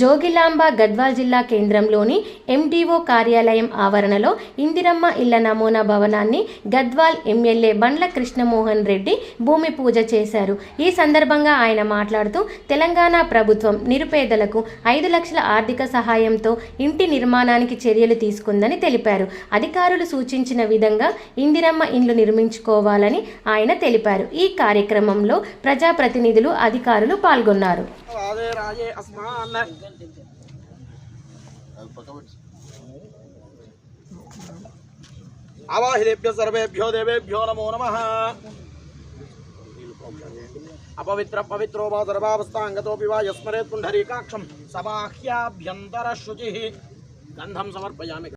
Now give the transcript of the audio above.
జోగిలాంబ గద్వాల్ జిల్లా కేంద్రంలోని ఎండిఓ కార్యాలయం ఆవరణలో ఇందిరమ్మ ఇళ్ళ నమూనా భవనాన్ని గద్వాల్ ఎమ్మెల్యే బండ్ల కృష్ణమోహన్ రెడ్డి భూమి పూజ చేశారు. ఈ సందర్భంగా ఆయన మాట్లాడుతూ తెలంగాణ ప్రభుత్వం నిరుపేదలకు ఐదు లక్షల ఆర్థిక సహాయంతో ఇంటి నిర్మాణానికి చర్యలు తీసుకుందని తెలిపారు. అధికారులు సూచించిన విధంగా ఇందిరమ్మ ఇండ్లు నిర్మించుకోవాలని ఆయన తెలిపారు. ఈ కార్యక్రమంలో ప్రజాప్రతినిధులు అధికారులు పాల్గొన్నారు. राधे राधे आसमान अवाहिभ्य सर्वेभ्यो देवेभ्यो नमो नम। अपवित्र पवित्रो वा सर्वावस्थाङ्गतोऽपि यस्मरे यस्मरेत् पुण्डरीकाक्षं समाह्याभ्यन्तरशुचिः गन्धं समर्पयामि।